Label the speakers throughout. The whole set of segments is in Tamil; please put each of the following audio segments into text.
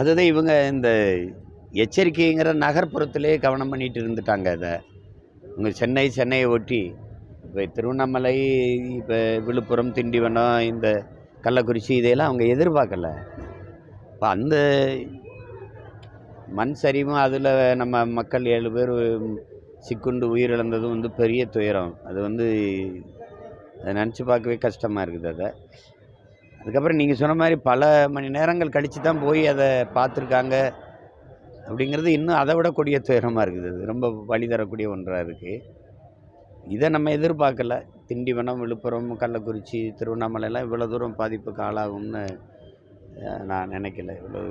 Speaker 1: அதுதான் இவங்க இந்த எச்சரிக்கைங்கிற நகர்ப்புறத்திலே கவனம் பண்ணிட்டு இருந்துட்டாங்க அதை. இவங்க சென்னை சென்னையை ஒட்டி. இப்போ திருவண்ணாமலை இப்போ விழுப்புரம் திண்டிவனம் இந்த கள்ளக்குறிச்சி இதையெல்லாம் அவங்க எதிர்பார்க்கலை. இப்போ அந்த மண் சரிவும் அதில் நம்ம மக்கள் ஏழு பேர் சிக்குண்டு உயிரிழந்ததும் வந்து பெரிய துயரம். அது வந்து அதை நினச்சி பார்க்கவே கஷ்டமாக இருக்குது அதை. அதுக்கப்புறம் நீங்கள் சொன்ன மாதிரி பல மணி நேரங்கள் கழித்து தான் போய் அதை பார்த்துருக்காங்க. அப்படிங்கிறது இன்னும் அதை விட கொடிய துயரமாக இருக்குது. அது ரொம்ப வழி தரக்கூடிய ஒன்றாக இருக்குது இதை நம்ம எதிர்பார்க்கல. திண்டிவனம் விழுப்புரம் கள்ளக்குறிச்சி திருவண்ணாமலைலாம் இவ்வளோ தூரம் பாதிப்புக்கு ஆளாகும்னு நான் நினைக்கல. இவ்வளோ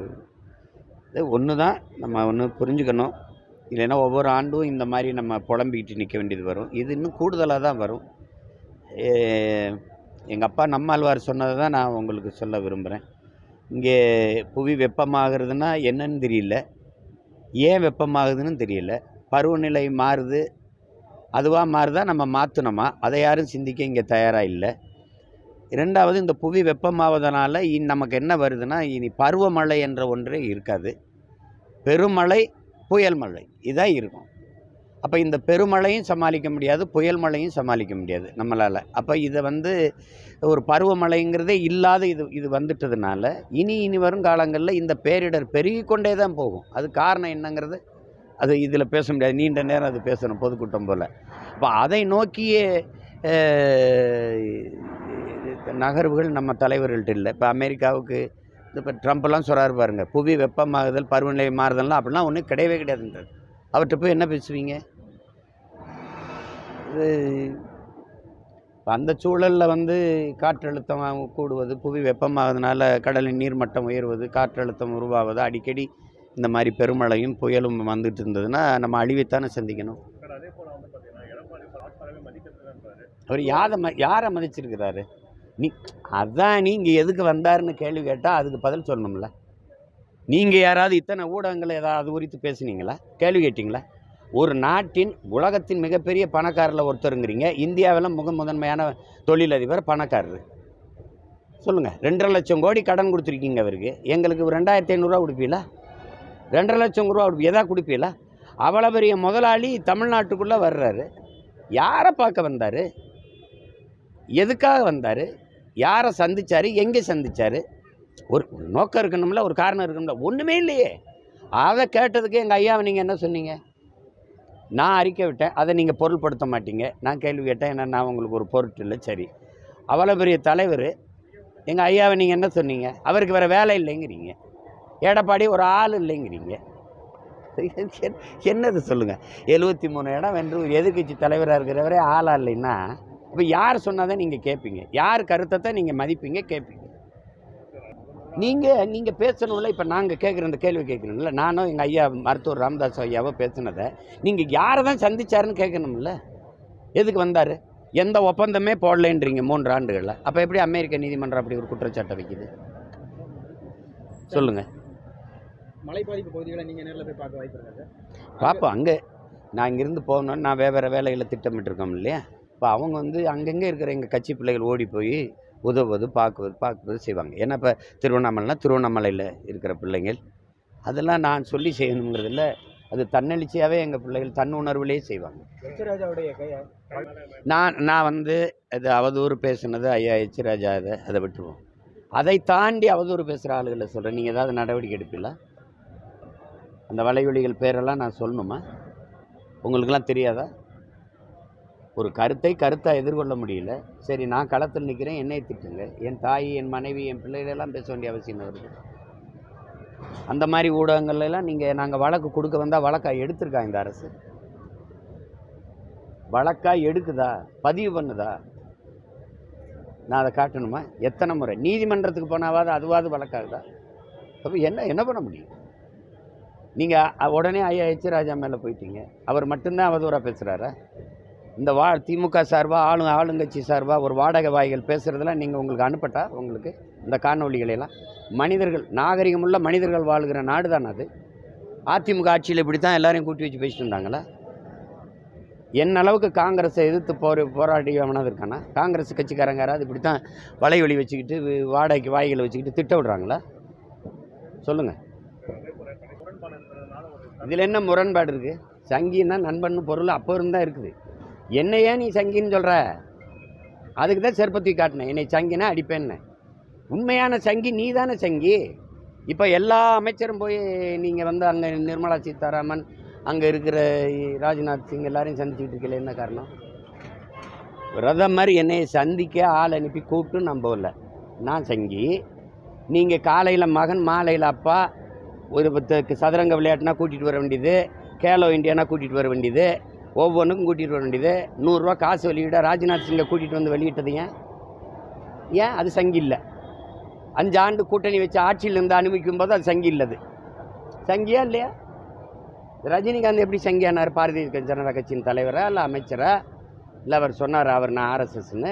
Speaker 1: இது ஒன்று தான் நம்ம ஒன்று புரிஞ்சுக்கணும். இல்லைன்னா ஒவ்வொரு ஆண்டும் இந்த மாதிரி நம்ம புலம்பிக்கிட்டு நிற்க வேண்டியது வரும். இது இன்னும் கூடுதலாக தான் வரும். எங்கள் அப்பா நம்மாழ்வார் சொன்னதை தான் நான் உங்களுக்கு சொல்ல விரும்புகிறேன் இங்கே புவி வெப்பமாகிறதுனா என்னன்னு தெரியல. ஏன் வெப்பமாகுதுன்னு தெரியல. பருவநிலை மாறுது. அதுவாக மாறுதா நம்ம மாற்றணுமா அதை யாரும் சிந்திக்க இங்கே தயாராக இல்லை. இரண்டாவது இந்த புவி வெப்பமாவதனால இனி நமக்கு என்ன வருதுன்னா இனி பருவமழை என்ற ஒன்றே இருக்காது. பெருமழை புயல் மழை. இதான் இருக்கும். அப்போ இந்த பெருமழையும் சமாளிக்க முடியாது புயல் மழையும் சமாளிக்க முடியாது நம்மளால். அப்போ இதை வந்து ஒரு பருவமழைங்கிறதே இல்லாத இது இது வந்துட்டதுனால இனி இனி வரும் காலங்களில் இந்த பேரிடர் பெருகி கொண்டே தான் போகும். அது காரணம் என்னங்கிறது அது இதில் பேச முடியாது. நீண்ட நேரம் அது பேசணும் பொதுக்கூட்டம் போல். அப்போ அதை நோக்கியே நகர்வுகள் நம்ம தலைவர்கள்ட்ட இல்லை. இப்போ அமெரிக்காவுக்கு இப்போ ட்ரம்ப்லாம் சொல்கிறாரு பாருங்க புவி வெப்பமாகுதல் பருவநிலை மாறுதல்லாம் அப்படிலாம் ஒன்றும் கிடையவே கிடையாதுன்றார். அவர்கிட்ட போய் என்ன பேசுவீங்க? இப்ப அந்த சூழலில் வந்து காற்றழுத்தம் கூடுவது புவி வெப்பமாகறதுனால கடலின் நீர்மட்டம் உயர்வது காற்றழுத்தம் உருவாவது அடிக்கடி இந்த மாதிரி பெருமழையும் புயலும் வந்துட்டு இருந்ததுன்னா நம்ம அழிவைத்தானே சந்திக்கணும். அவர் யாரை ம யாரை மதிச்சிருக்கிறாரு? நீ அதான் நீங்கள் எதுக்கு வந்தாருன்னு கேள்வி கேட்டால் அதுக்கு பதில் சொல்லணும்ல. நீங்கள் யாராவது இத்தனை ஊடகங்களை ஏதாவது குறித்து பேசுனீங்களா? கேள்வி கேட்டிங்களா? ஒரு நாட்டின் உலகத்தின் மிகப்பெரிய பணக்காரில் ஒருத்தருங்கிறீங்க. இந்தியாவில் முக முதன்மையான தொழிலதிபர் பணக்காரர். சொல்லுங்கள் ரெண்டரை லட்சம் கோடி கடன் கொடுத்துருக்கீங்க அவருக்கு. எங்களுக்கு ஒரு ரெண்டாயிரத்தி ஐநூறுரூவா கொடுப்பீங்களா? ரெண்டரை லட்சம் ரூபா கொடுப்பீ எதா கொடுப்பீங்களா? அவ்வளோ பெரிய முதலாளி தமிழ்நாட்டுக்குள்ளே வர்றாரு. யாரை பார்க்க வந்தார்? எதுக்காக வந்தார்? யாரை சந்திச்சார்? எங்கே சந்திச்சார்? ஒரு ஒரு நோக்கம் இருக்கணும்ல ஒரு காரணம் இருக்கணும்ல. ஒன்றுமே இல்லையே. அதை கேட்டதுக்கு எங்கள் ஐயாவை நீங்கள் என்ன சொன்னீங்க? நான் அறிக்கை விட்டேன். அதை நீங்கள் பொருள்படுத்த மாட்டீங்க. நான் கேள்வி கேட்டேன். ஏன்னா நான் உங்களுக்கு ஒரு பொருட்டு இல்லை. சரி. அவ்வளோ பெரிய தலைவர். எங்கள் ஐயாவை நீங்கள் என்ன சொன்னீங்க? அவருக்கு வேறு வேலை இல்லைங்கிறீங்க. எடப்பாடி ஒரு ஆள் இல்லைங்கிறீங்க. என்னது சொல்லுங்கள் எழுபத்தி மூணு இடம் வென்று எதிர்கட்சி தலைவராக இருக்கிறவரே ஆளாக இல்லைன்னா இப்போ யார் சொன்னதை நீங்கள் கேட்பீங்க யார் கருத்தத்தை நீங்கள் மதிப்பீங்க? கேட்பீங்க நீங்கள் நீங்கள் பேசணும்ல இப்போ நாங்கள் கேட்குற இந்த கேள்வி கேட்கணும்ல நானும் எங்கள் ஐயா மருத்துவர் ராமதாஸ் ஐயாவோ பேசுனதை நீங்கள் யாரை தான் சந்திச்சாருன்னு கேட்கணும்ல எதுக்கு வந்தார்? எந்த ஒப்பந்தமே போடலைன்றீங்க மூன்று ஆண்டுகளில். அப்போ எப்படி அமெரிக்க நீதிமன்றம் அப்படி ஒரு குற்றச்சாட்டை வைக்குது? சொல்லுங்கள்
Speaker 2: மலை பாதிப்பு பகுதிகளை நீங்க நேரில் போய் பார்க்க வாய்ப்பு
Speaker 1: பார்ப்போம் அங்கே. நான் இங்கேருந்து போகணுன்னு நான் வேறு வேறு வேலைகளை திட்டமிட்டிருக்கோம் இல்லையா? இப்போ அவங்க வந்து அங்கங்கே இருக்கிற எங்கள் கட்சி பிள்ளைகள் ஓடி போய் உதவுவது பார்க்குவது பார்க்குறது செய்வாங்க. ஏன்னா இப்போ திருவண்ணாமலைனா திருவண்ணாமலையில் இருக்கிற பிள்ளைங்கள் அதெல்லாம் நான் சொல்லி செய்யணுங்கிறதில்ல. அது தன்னெழுச்சியாகவே எங்கள் பிள்ளைகள் தன்னுணர்விலே செய்வாங்க. நான் நான் வந்து இது அவதூறு பேசுனது ஐயா எச் ராஜா இதை அதை விட்டுருவோம். அதை தாண்டி அவதூறு பேசுகிற ஆளுகளை சொல்கிறேன் நீங்கள் ஏதாவது நடவடிக்கை எடுப்பீங்களா? அந்த வலைவலிகள் பேரெல்லாம் நான் சொல்லணுமா? உங்களுக்கெல்லாம் தெரியாதா? ஒரு கருத்தை கருத்தாக எதிர்கொள்ள முடியல. சரி நான் களத்தில் நிற்கிறேன் என்னை திட்டுங்க. என் தாய் என் மனைவி என் பிள்ளைகளெல்லாம் பேச வேண்டிய அவசியம் வருது அந்த மாதிரி ஊடகங்கள்லாம் நீங்கள் நாங்கள் வழக்கு கொடுக்க வந்தால் வழக்காக எடுத்திருக்கா இந்த அரசு? வழக்காக எடுக்குதா? பதிவு பண்ணுதா? நான் அதை காட்டணுமா? எத்தனை முறை? நீதிமன்றத்துக்கு போனாவது அதுவாது வழக்காகுதா? அப்போ என்ன என்ன பண்ண முடியும்? நீங்கள் உடனே ஐயா எச் ராஜா மேலே போயிட்டீங்க. அவர் மட்டும்தான் அவதூறாக பேசுகிறாரா இந்த வா திமுக சார்பாக ஆளு ஆளுங்கட்சி சார்பாக ஒரு வாடகை வாய்கள் பேசுகிறதெல்லாம் நீங்கள் உங்களுக்கு அனுப்பட்டா உங்களுக்கு இந்த காணொளிகளையெல்லாம் மனிதர்கள் நாகரிகமுள்ள மனிதர்கள் வாழ்கிற நாடு தான் அது. அதிமுக ஆட்சியில் இப்படி தான் எல்லாரையும் கூட்டி வச்சு பேசிட்டு இருந்தாங்களா? என்ன அளவுக்கு காங்கிரஸை எதிர்த்து போர் போராடி இருக்கானா? காங்கிரஸ் கட்சிக்காரங்க யாராவது இப்படி தான் வலைவழி வச்சுக்கிட்டு வாடகைக்கு வாய்களை வச்சுக்கிட்டு திட்ட விடுறாங்களா? சொல்லுங்கள் இதில் என்ன முரண்பாடு இருக்குது சங்கின்னா நண்பன் பொருள் அப்போ இருந்தால் இருக்குது. என்னையே நீ சங்கின்னு சொல்கிற அதுக்கு தான் செருப்பத்தி காட்டினேன். என்னை சங்கினா அடிப்பேன்னு. உண்மையான சங்கி நீ தானே சங்கி. இப்போ எல்லா அமைச்சரும் போய் நீங்கள் வந்து அங்கே நிர்மலா சீதாராமன் அங்கே இருக்கிற ராஜ்நாத் சிங் எல்லாரையும் சந்திச்சுக்கிட்டு இருக்கல என்ன காரணம்? பிரதமர் என்னை சந்திக்க ஆள் அனுப்பி கூப்பிட்டு நம்பவில்லை நான் சங்கி. நீங்கள் காலையில் மகன் மாலையில் அப்பா ஒரு பத்து சதுரங்க விளையாட்டுனா கூட்டிகிட்டு வர வேண்டியது கேலோ இண்டியானா கூட்டிகிட்டு வர வேண்டியது ஒவ்வொன்றுக்கும் கூட்டிகிட்டு வர வேண்டியது. நூறுரூவா காசு வெளியிட ராஜ்நாத் சிங்கை கூட்டிகிட்டு வந்து வெளியிட்டது ஏன்? ஏன் அது சங்கி இல்லை. அஞ்சு ஆண்டு கூட்டணி வச்சு ஆட்சியில் இருந்து அனுபவிக்கும் போது அது சங்கி இல்லது. சங்கியா இல்லையா? ரஜினிகாந்த் எப்படி சங்கியானார்? பாரதிய ஜனதா கட்சியின் தலைவரா இல்லை அமைச்சரா? இல்லை அவர் சொன்னார்? அவர் நான் ஆர்எஸ்எஸ்ன்னு.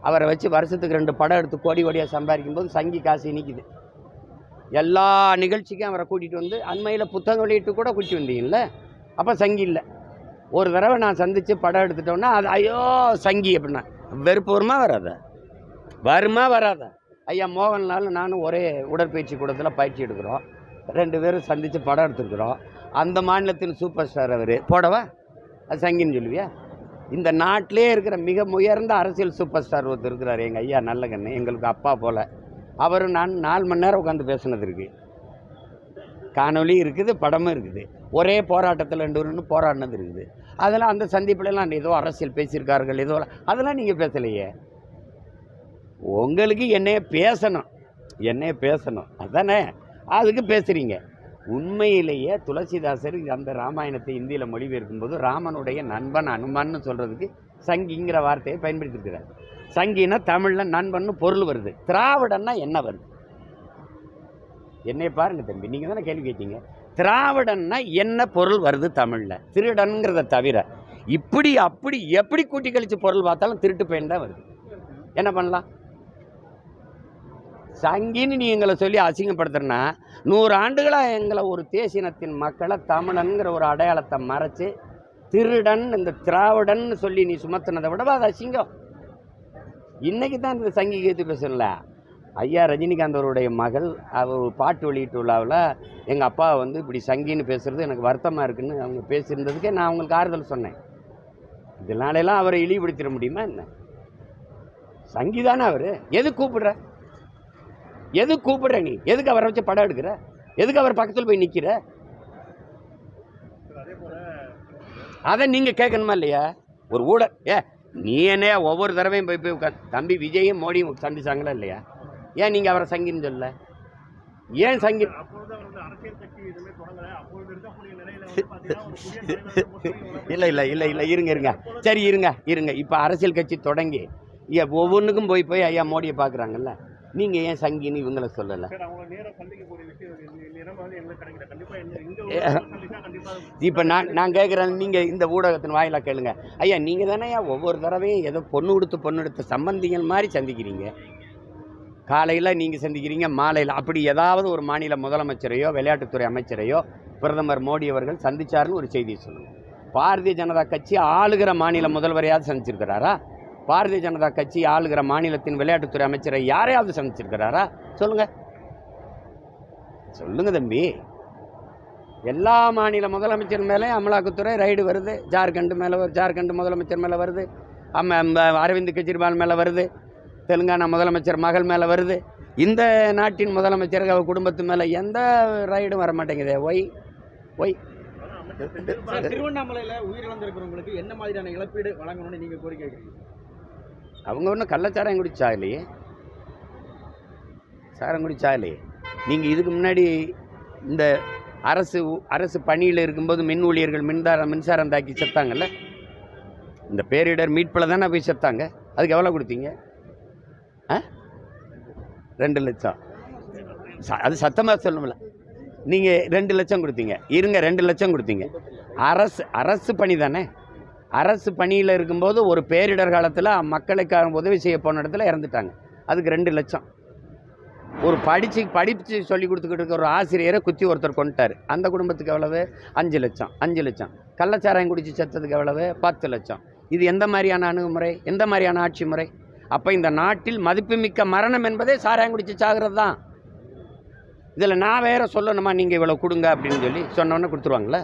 Speaker 1: அவரை வச்சு வருஷத்துக்கு ரெண்டு படம் எடுத்து கோடி கோடியாக சம்பாதிக்கும் போது சங்கி காசு நிற்கிது எல்லா நிகழ்ச்சிக்கும் அவரை கூட்டிகிட்டு வந்து அண்மையில் புத்தகம் வெளியிட்டு கூட கூட்டிட்டு வந்தீங்கல்ல? அப்போ சங்கி இல்லை. ஒரு தடவை நான் சந்தித்து படம் எடுத்துட்டோன்னா அது ஐயோ சங்கி அப்படின்னா. வெறுப்பு வருமா வருமா வராத? ஐயா மோகன்லால் நானும் ஒரே உடற்பயிற்சி கூடத்தில் பயிற்சி எடுக்கிறோம். ரெண்டு பேரும் சந்தித்து படம் எடுத்துருக்குறோம். அந்த மாநிலத்தின் சூப்பர் ஸ்டார் அவர். போடவா? அது சங்கின்னு சொல்லுவியா? இந்த நாட்டிலே இருக்கிற மிக உயர்ந்த அரசியல் சூப்பர் ஸ்டார் ஒருத்தர் இருக்கிறார். எங்கள் ஐயா நல்லகண்ணு எங்களுக்கு அப்பா போல். அவரும் நான் நாலு மணி நேரம் உட்காந்து பேசுனது இருக்குது காணொளி இருக்குது படமும் இருக்குது. ஒரே போராட்டத்தில் ரெண்டு பேரும் போராடினது இருக்குது. அதெல்லாம் அந்த சந்திப்புலலாம் ஏதோ அரசியல் பேசியிருக்கார்கள் ஏதோ அதெல்லாம் நீங்கள் பேசலையே? உங்களுக்கு என்னைய பேசணும் என்னைய பேசணும் அதானே? அதுக்கு பேசுகிறீங்க உண்மையிலேயே துளசிதாசர் அந்த ராமாயணத்தை இந்தியில் மொழிபெயர்க்கும்போது ராமனுடைய நண்பன் அனுமான்னு சொல்கிறதுக்கு சங்கிங்கிற வார்த்தையை பயன்படுத்தியிருக்கிறார். சங்கினா தமிழில் நண்பன்னு பொருள் வருது திராவிடன்னா என்ன வருது? என்னை பாருங்கள் தம்பி நீங்கள் தானே கேள்வி கேட்டீங்க? திராவிடன்னா என்ன பொருள் வருது தமிழில்? திருடன்கிறத தவிர இப்படி அப்படி எப்படி கூட்டி கழிச்சு பொருள் பார்த்தாலும் திருட்டு பெயின் தான் வருது. என்ன பண்ணலாம்? சங்கின்னு நீ எங்களை சொல்லி அசிங்கப்படுத்துறனா? நூறு ஆண்டுகளாக எங்களை ஒரு தேசினத்தின் மக்களை தமிழன்கிற ஒரு அடையாளத்தை மறைச்சு திருடன் இந்த திராவிடன் சொல்லி நீ சுமத்துனதை விட அது அசிங்கம்? இன்னைக்கு தான் இந்த சங்கி கேத்து பேசல ஐயா ரஜினிகாந்த் அவருடைய மகள் அவர் பாட்டு வெளியீட்டு விழாவில் எங்கள் அப்பா வந்து இப்படி சங்கின்னு பேசுகிறது எனக்கு வருத்தமாக இருக்குன்னு அவங்க பேசியிருந்ததுக்கே நான் அவங்களுக்கு ஆறுதல் சொன்னேன். இதனாலெல்லாம் அவரை இழிவுபடுத்திட முடியுமா என்ன? சங்கி தானே அவர். எது கூப்பிடுற? எது கூப்பிடுற நீ? எதுக்கு அவரை வச்சு படம் எடுக்கிற? எதுக்கு அவர் பக்கத்தில் போய் நிற்கிற அதை நீங்கள் கேட்கணுமா இல்லையா? ஒரு ஊட ஏ நீ என்ன ஒவ்வொரு தடவையும் போய் போய் உட்காந்து தம்பி விஜயும் மோடியும் சந்திச்சாங்களா இல்லையா? ஏன் நீங்கள் அவரை சங்கின்னு சொல்லல ஏன் சங்கி இல்லை இல்லை இல்லை இல்லை இருங்க இருங்க. சரி இருங்க இருங்க. இப்போ அரசியல் கட்சி தொடங்கி ஒவ்வொன்றுக்கும் போய் போய் ஐயா மோடியை பார்க்குறாங்கல்ல நீங்கள் ஏன் சங்கின்னு இவங்கள சொல்லலை? இப்போ நான் நான் கேட்குறேன் நீங்கள் இந்த ஊடகத்தின் வாயிலாக கேளுங்க. ஐயா நீங்கள் தானே ஒவ்வொரு தடவையும் ஏதோ பொண்ணு கொடுத்து பொண்ணு எடுத்த சம்பந்திகள் மாதிரி சந்திக்கிறீங்க. காலையில் நீங்கள் சந்திக்கிறீங்க மாலையில். அப்படி ஏதாவது ஒரு மாநில முதலமைச்சரையோ விளையாட்டுத்துறை அமைச்சரையோ பிரதமர் மோடி அவர்கள் சந்திச்சாருன்னு ஒரு செய்தியை சொல்லுங்கள் பாரதிய ஜனதா கட்சி ஆளுகிற மாநில முதல்வரையாவது சந்திச்சிருக்கிறாரா? பாரதிய ஜனதா கட்சி ஆளுகிற மாநிலத்தின் விளையாட்டுத்துறை அமைச்சரை யாரையாவது சந்திச்சிருக்கிறாரா? சொல்லுங்கள் சொல்லுங்க தம்பி. எல்லா மாநில முதலமைச்சர் மேலே அமலாக்கத்துறை ரைடு வருது. ஜார்க்கண்ட் மேலே வரு- ஜார்க்கண்ட் முதலமைச்சர் மேலே வருது. அம்ம அரவிந்த் கெஜ்ரிவால் மேலே வருது. தெலுங்கானா முதலமைச்சர் மகள் மேலே வருது. இந்த நாட்டின் முதலமைச்சர் அவர் குடும்பத்து மேலே எந்த ரைடும் வர மாட்டேங்குதே ஒய் ஒய்.
Speaker 2: திருவண்ணாமலையில உயிரிழந்திருக்கிறவங்களுக்கு என்ன மாதிரியான இழப்பீடு வழங்கணும்னு நீங்க கோரிக்கை
Speaker 1: அவங்க ஒன்றும் கள்ளச்சாராயம் குடிச்சா இல்லையே? சாரம் குடிச்சா இல்லையே? நீங்கள் இதுக்கு முன்னாடி இந்த அரசு அரசு பணியில் இருக்கும்போது மின் ஊழியர்கள் மின்சாரம் மின்சாரம் தாக்கி செத்தாங்கல்ல? இந்த பேரிடர் மீட்பில் தானே போய் செத்தாங்க? அதுக்கு எவ்வளோ கொடுத்தீங்க? ரெண்டு லட்சம். ச- அது சத்தமாக சொல்லணும்ல. நீங்கள் ரெண்டு லட்சம் கொடுத்தீங்க. இருங்க ரெண்டு லட்சம் கொடுத்தீங்க. அரசு அரசு பணி தானே? அரசு பணியில் இருக்கும்போது ஒரு பேரிடர் காலத்தில் மக்களுக்காக உதவி செய்ய போன இடத்துல இறந்துட்டாங்க. அதுக்கு ரெண்டு லட்சம். ஒரு படித்து படித்து சொல்லி கொடுத்துக்கிட்டு இருக்க ஒரு ஆசிரியரை குத்தி ஒருத்தர் கொண்டுட்டார் அந்த குடும்பத்துக்கு எவ்வளவு? அஞ்சு லட்சம். அஞ்சு லட்சம். கள்ளச்சாராயம் குடித்து செத்ததுக்கு எவ்வளவு? பத்து லட்சம். இது எந்த மாதிரியான அணுகுமுறை? எந்த மாதிரியான ஆட்சி முறை? அப்போ இந்த நாட்டில் மதிப்புமிக்க மரணம் என்பதே சாராங்குடிச்சி சாகிறது தான் இதில் நான் வேற சொல்லணுமா நீங்கள் இவ்வளோ கொடுங்க அப்படின்னு சொல்லி சொன்னோன்னே கொடுத்துருவாங்களே?